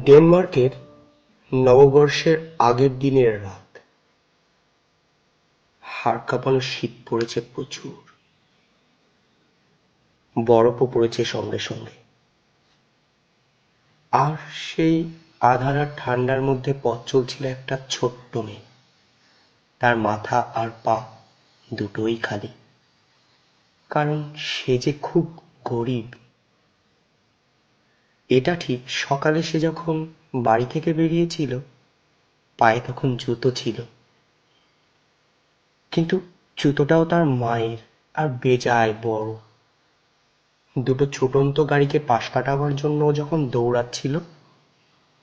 ডেনমার্কের নববর্ষের আগের দিনের রাত। হাড় কাঁপানো শীত পড়েছে প্রচুর। বরফও পড়েছে সঙ্গে সঙ্গে। আর সেই আধার আর ঠান্ডার মধ্যে পথ চলছিল একটা ছোট্ট মেয়ে। তার মাথা আর পা দুটোই খালি। কারণ সে যে খুব গরিব এটা ঠিক সকালে সে যখন বাড়ি থেকে বেরিয়েছিল, পায়ে তখন জুতো ছিল। কিন্তু জুতোটাও তার মায়ের আর বেজায় বড়। দুটো ছুটন্ত গাড়িকে পাশ কাটাবার জন্য যখন দৌড়াচ্ছিল,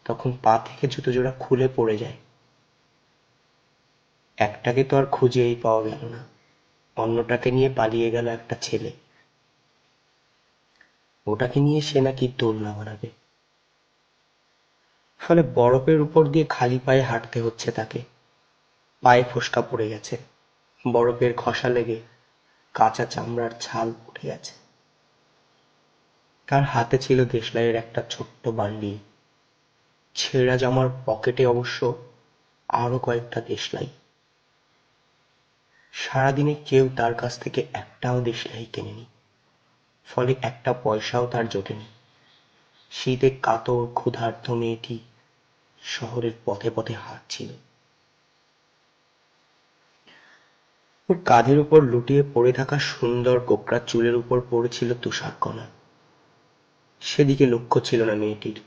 তখন পা থেকে জুতো জোড়া খুলে পড়ে যায়। একটাকে তো আর খুঁজেই পাওয়া গেল না। অন্যটাকে নিয়ে পালিয়ে গেল একটা ছেলে। ওটাকে নিয়ে সে নাকি দোলনা বানাবে। ফলে বরফের উপর দিয়ে খালি পায়ে হাঁটতে হচ্ছে তাকে। পায়ে ফোসকা পড়ে গেছে। বরফের খসা লেগে কাঁচা চামড়ার ছাল উঠে গেছে। তার হাতে ছিল দেশলাইয়ের একটা ছোট্ট বান্ডি ছেঁড়া জামার পকেটে অবশ্য আরও কয়েকটা দেশলাই। সারাদিনে কেউ তার কাছ থেকে একটাও দেশলাই কেনেনি। ফলে একটা পয়সাও তার জোটে জোটেনি শীতে কাতর, ক্ষুধার্ত মেয়েটি শহরের পথে পথে হাঁটছিল। ওর কাঁধের উপর লুটিয়ে পড়ে থাকা সুন্দর কোকড়া চুলের উপর পড়েছিল তুষারকণা সেদিকে লক্ষ্য ছিল না মেয়েটির।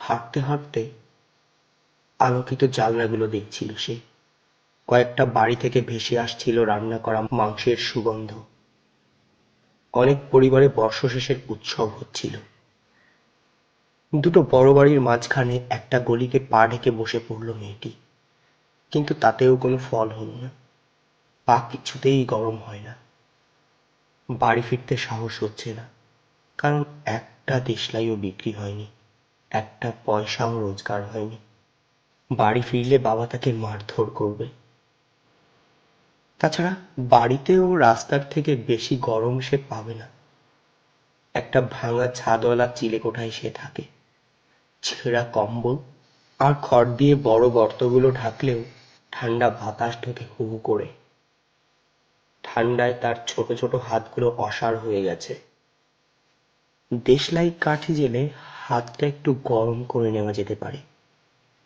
হাঁটতে হাঁটতে আলোকিত জানলাগুলো দেখছিল সে। কয়েকটা বাড়ি থেকে ভেসে আসছিল রান্না করা মাংসের সুগন্ধ। অনেক পরিবারে বর্ষশেষের উৎসব হচ্ছিল। দুটো বড় বাড়ির মাঝখানে একটা গলিকে পা ঢেকে বসে পড়ল মেয়েটি। কিন্তু তাতেও কোনো ফল হলো না। পা কিছুতেই গরম হয় না। বাড়ি ফিরতে সাহস হচ্ছে না, কারণ একটা দেশলাইও বিক্রি হয়নি, একটা পয়সাও রোজগার হয়নি। বাড়ি ফিরলে বাবা তাকে মারধর করবে। তাছাড়া বাড়িতেও রাস্তার থেকে বেশি গরম সে পাবে না। একটা ভাঙা ছাদওয়ালা চিলে কোঠায় সে থাকে। ছেঁড়া কম্বল আর খড় দিয়ে বড় গর্তগুলো ঢাকলেও ঠান্ডা বাতাস ঢোকে হু হু করে। ঠান্ডায় তার ছোট ছোট হাতগুলো অসাড় হয়ে গেছে। দেশলাই কাঠি জেলে হাতটা একটু গরম করে নেওয়া যেতে পারে।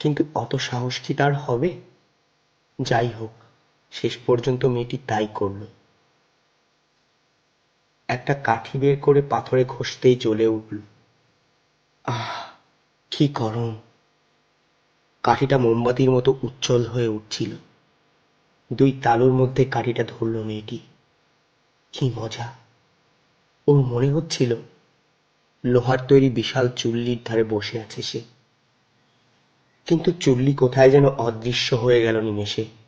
কিন্তু অত সাহস কি তার হবে? যাই হোক শেষ পর্যন্ত মেয়েটি তাই করল। একটা কাঠি বের করে পাথরে ঘষতেই জ্বলে উঠল। আহ, কি গরম। কাঠিটা মোমবাতির মতো উজ্জ্বল হয়ে উঠছিল। দুই তালুর মধ্যে কাঠিটা ধরল মেয়েটি। কি মজা। ওর মনে হচ্ছিল লোহার তৈরি বিশাল চুল্লির ধারে বসে আছে সে। কিন্তু চুল্লি কোথায় যেন অদৃশ্য হয়ে গেল নিমেষে।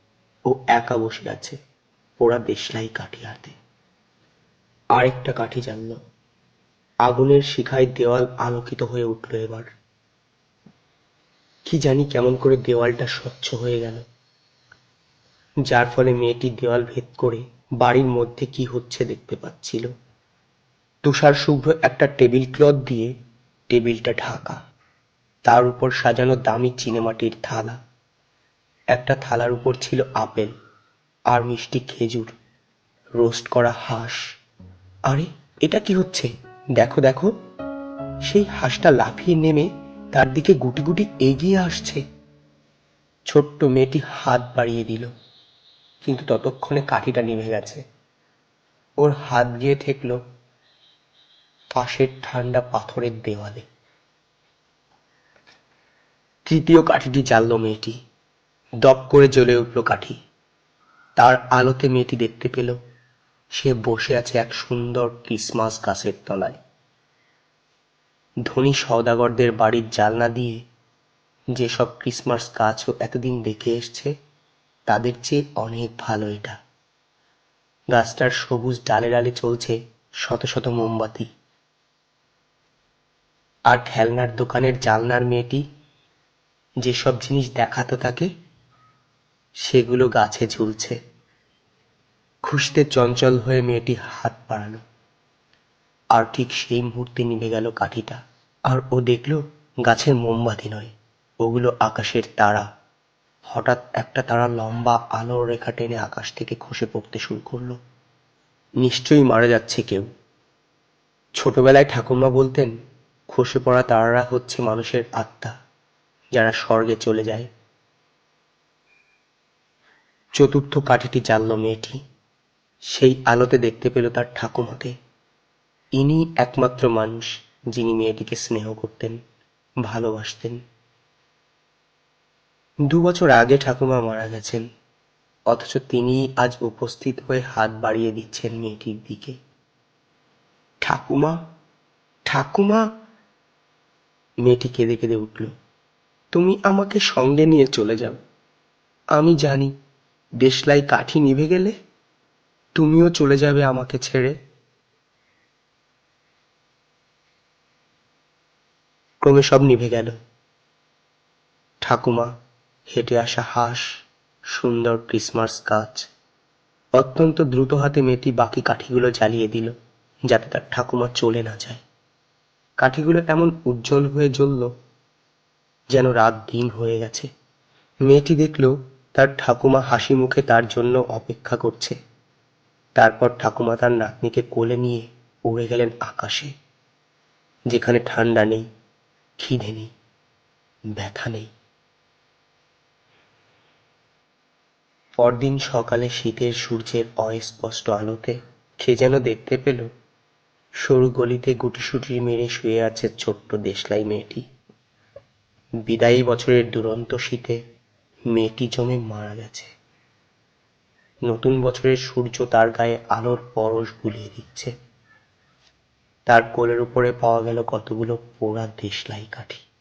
ও একা বসে আছে। পোড়া দেশলাই কাঠি হাতে। আরেকটা কাঠি জানল। আগুনের শিখায় দেওয়াল আলোকিত হয়ে উঠল এবার। কি জানি কেমন করে দেওয়ালটা স্বচ্ছ হয়ে গেল। যার ফলে মেয়েটি দেওয়াল ভেদ করে বাড়ির মধ্যে কি হচ্ছে দেখতে পাচ্ছিল। তুষার শুভ্র একটা টেবিল ক্লথ দিয়ে টেবিলটা ঢাকা। তার উপর সাজানো দামি চিনেমাটির থালা। একটা থালার উপর ছিল আপেল আর মিষ্টি খেজুর। রোস্ট করা হাঁস। আরে, এটা কি হচ্ছে? দেখো দেখো। সেই হাঁসটা লাফিয়ে নেমে তার দিকে গুটি গুটি এগিয়ে আসছে। ছোট্ট মেয়েটি হাত বাড়িয়ে দিল, কিন্তু ততক্ষণে কাঠিটা নিভে গেছে। ওর হাত গিয়ে ঠেকল পাশের ঠান্ডা পাথরের দেওয়ালে। তৃতীয় কাঠিটি জ্বাললো মেয়েটি। দপ করে জ্বলে উঠল কাঠি। তার আলোতে মেয়েটি দেখতে পেল, সে বসে আছে এক সুন্দর ক্রিসমাস গাছের তলায়। ধনী সওদাগরদের বাড়ির জালনা দিয়ে যেসব ক্রিসমাস গাছও এতদিন দেখে এসছে, তাদের চেয়ে অনেক ভালো এটা। গাছটার সবুজ ডালে ডালে চলছে শত শত মোমবাতি। আর খেলনার দোকানের জালনার মেয়েটি যেসব জিনিস দেখাতো তাকে সেগুলো গাছে ঝুলছে। খুশিতে চঞ্চল হয়ে মেয়েটি হাত বাড়ালো। আর ঠিক সেই মুহূর্তে নিভে গেল কাঠিটা। আর ও দেখল গাছের মোমবাতি নয়, ওগুলো আকাশের তারা। হঠাৎ একটা তারা লম্বা আলোর রেখা টেনে আকাশ থেকে খসে পড়তে শুরু করল। নিশ্চয়ই মারা যাচ্ছে কেউ। ছোটবেলায় ঠাকুমা বলতেন, খসে পড়া তারারা হচ্ছে মানুষের আত্মা, যারা স্বর্গে চলে যায়। চতুর্থ কাঠিটি জানল মেয়েটি। সেই আলোতে দেখতে পেল তার ঠাকুমাকে ইনি একমাত্র মানুষ যিনি মেয়েটিকে স্নেহ করতেন, ভালোবাসতেন। দু বছর আগে ঠাকুমা মারা গেছেন, অথচ তিনি আজ উপস্থিত হয়ে হাত বাড়িয়ে দিচ্ছেন মেয়েটির দিকে। ঠাকুমা ঠাকুমা! মেয়েটি কেঁদে কেঁদে উঠল, তুমি আমাকে সঙ্গে নিয়ে চলে যাও। আমি জানি দেশলাই কাঠি নিভে গেলে তুমিও চলে যাবে আমাকে ছেড়ে। ক্রমে সব নিভে গেল। ঠাকুমা, হেঁটে আসা হাঁস, সুন্দর ক্রিসমাস গাছ, অত্যন্ত দ্রুত হাতে মেয়েটি বাকি কাঠিগুলো জ্বালিয়ে দিল যাতে তার ঠাকুমা চলে না যায়। কাঠিগুলো এমন উজ্জ্বল হয়ে জ্বলল, যেন রাত দিন হয়ে গেছে। মেয়েটি দেখল তার ঠাকুমা হাসি মুখে তার জন্য অপেক্ষা করছে। তারপর ঠাকুমা তার নাতনিকে কোলে নিয়ে উড়ে গেলেন আকাশে, যেখানে ঠান্ডা নেই, খিদে নেই, ব্যথা নেই। পরদিন সকালে শীতের সূর্যের অস্পষ্ট আলোতে সে যেন দেখতে পেল, সরু গলিতে গুটিসুটি মেরে শুয়ে আছে ছোট্ট দেশলাই মেয়েটি। বিদায়ী বছরের দুরন্ত শীতে মেয়েটি জমে মারা গেছে। নতুন বছরের সূর্য তার গায়ে আলোর পরশ বুলিয়ে দিচ্ছে। তার কোলের উপরে পাওয়া গেল কতগুলো পোড়া দেশলাই কাঠি।